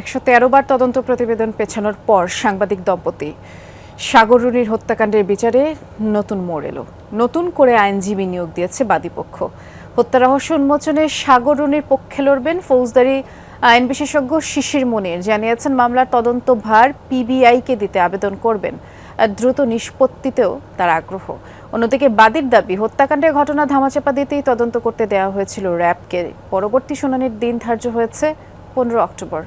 একশো তেরো বার তদন্ত প্রতিবেদন পেছানোর পর সাংবাদিক দম্পতি সাগর রুনির হত্যাকাণ্ডের বিচারে নতুন মোড় এলো। নতুন করে আইনজীবী নিয়োগ দিয়েছে বাদীপক্ষ। হত্যা রহস্য উন্মোচনে সাগর রুনির পক্ষে লড়বেন ফৌজদারি আইন বিশেষজ্ঞ শিশির মনির। জানিয়েছেন, মামলার তদন্ত ভার পিবিআইকে দিতে আবেদন করবেন। দ্রুত নিষ্পত্তিতেও তার আগ্রহ। অন্যদিকে বাদীর দাবি হত্যাকাণ্ডের ঘটনা ধামাচাপা দিতেই তদন্ত করতে দেওয়া হয়েছিল র্যাবকে। পরবর্তী শুনানির দিন ধার্য হয়েছে পনেরো অক্টোবর।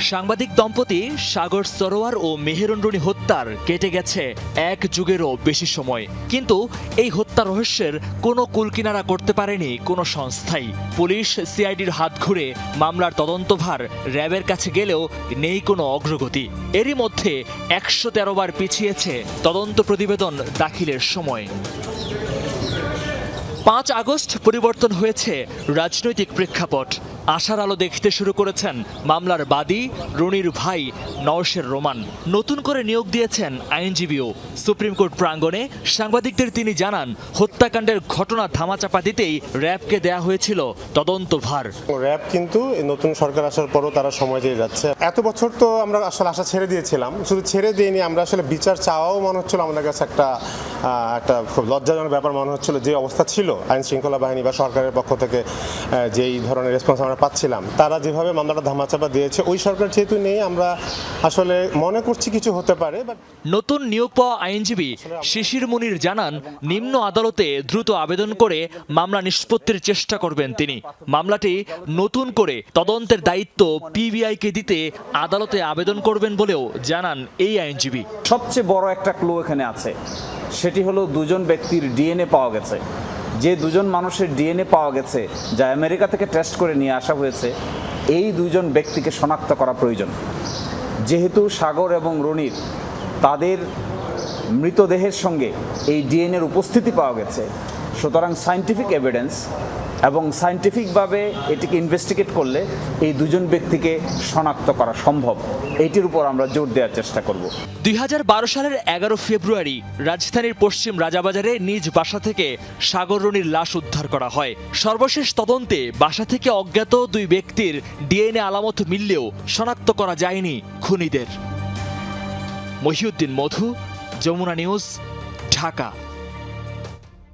সাংবাদিক দম্পতি সাগর সরোয়ার ও মেহেরুন্ডুনি হত্যার কেটে গেছে এক যুগেরও বেশি সময়। কিন্তু এই হত্যা রহস্যের কোনো কুলকিনারা করতে পারেনি কোনো সংস্থাই। পুলিশ সিআইডির হাত ঘুরে মামলার তদন্তভার র্যাবের কাছে গেলেও নেই কোনো অগ্রগতি। এরই মধ্যে একশো তেরো বার পিছিয়েছে তদন্ত প্রতিবেদন দাখিলের সময়। পাঁচ আগস্ট পরিবর্তন হয়েছে রাজনৈতিক প্রেক্ষাপট। আশার আলো দেখতে শুরু করেছেন মামলার বাদী রনির ভাই নওশের রোমান। নতুন করে নিয়োগ দিয়েছেন আইনজীবীও। সুপ্রিম কোর্ট প্রাঙ্গণে সাংবাদিকদের তিনি জানান, হত্যাকাণ্ডের ঘটনা ধামাচাপা দিতেই র্যাবকে দেয়া হয়েছিল তদন্ত ভার। র্যাব কিন্তু নতুন সরকার আসার পরও তারা সময় দিয়ে যাচ্ছে। এত বছর তো আমরা আসলে আশা ছেড়ে দিয়েছিলাম। শুধু ছেড়ে দিইনি, আমরা আসলে বিচার চাওয়াও মনে হচ্ছিল আমাদের কাছে একটা একটা খুব লজ্জাজনক ব্যাপার মনে হচ্ছিল যে অবস্থা ছিল আইন শৃঙ্খলা বাহিনী বা সরকারের পক্ষ থেকে যেই ধরনের রেসপন্স আমরা পাচ্ছিলাম তারা যেভাবে মামলাটা ধামাচাপা দিয়েছে ওই সরকার যেহেতু নেই আমরা আসলে মনে করছি কিছু হতে পারে বাট নতুন নিয়োগ পাওয়া আইনজীবী শিশির মুনির জানান নিম্ন আদালতে দ্রুত আবেদন করে মামলা নিষ্পত্তির চেষ্টা করবেন তিনি। মামলাটি নতুন করে তদন্তের দায়িত্ব পিবিআইকে দিতে আদালতে আবেদন করবেন বলেও জানান এই আইনজীবী। সবচেয়ে বড় একটা ক্লু এখানে আছে সেটি হলো দুজন ব্যক্তির ডিএনএ পাওয়া গেছে। যে দুজন মানুষের ডিএনএ পাওয়া গেছে, যা আমেরিকা থেকে টেস্ট করে নিয়ে আসা হয়েছে, এই দুজন ব্যক্তিকে শনাক্ত করা প্রয়োজন। যেহেতু সাগর এবং রনির তাদের মৃতদেহের সঙ্গে এই ডিএনএর উপস্থিতি পাওয়া গেছে, সুতরাং সায়েন্টিফিক এভিডেন্স এবং সায়েন্টিফিকভাবে এটিকে ইনভেস্টিগেট করলে এই দুজন ব্যক্তিকে শনাক্ত করা সম্ভব। এটির উপর আমরা জোর দেওয়ার চেষ্টা করব। দুই হাজার বারো সালের এগারো ফেব্রুয়ারি রাজধানীর পশ্চিম রাজাবাজারে নিজ বাসা থেকে সাগর রনির লাশ উদ্ধার করা হয়। সর্বশেষ তদন্তে বাসা থেকে অজ্ঞাত দুই ব্যক্তির ডিএনএ আলামত মিললেও শনাক্ত করা যায়নি খুনিদের। মহিউদ্দিন মধু, যমুনা নিউজ, ঢাকা।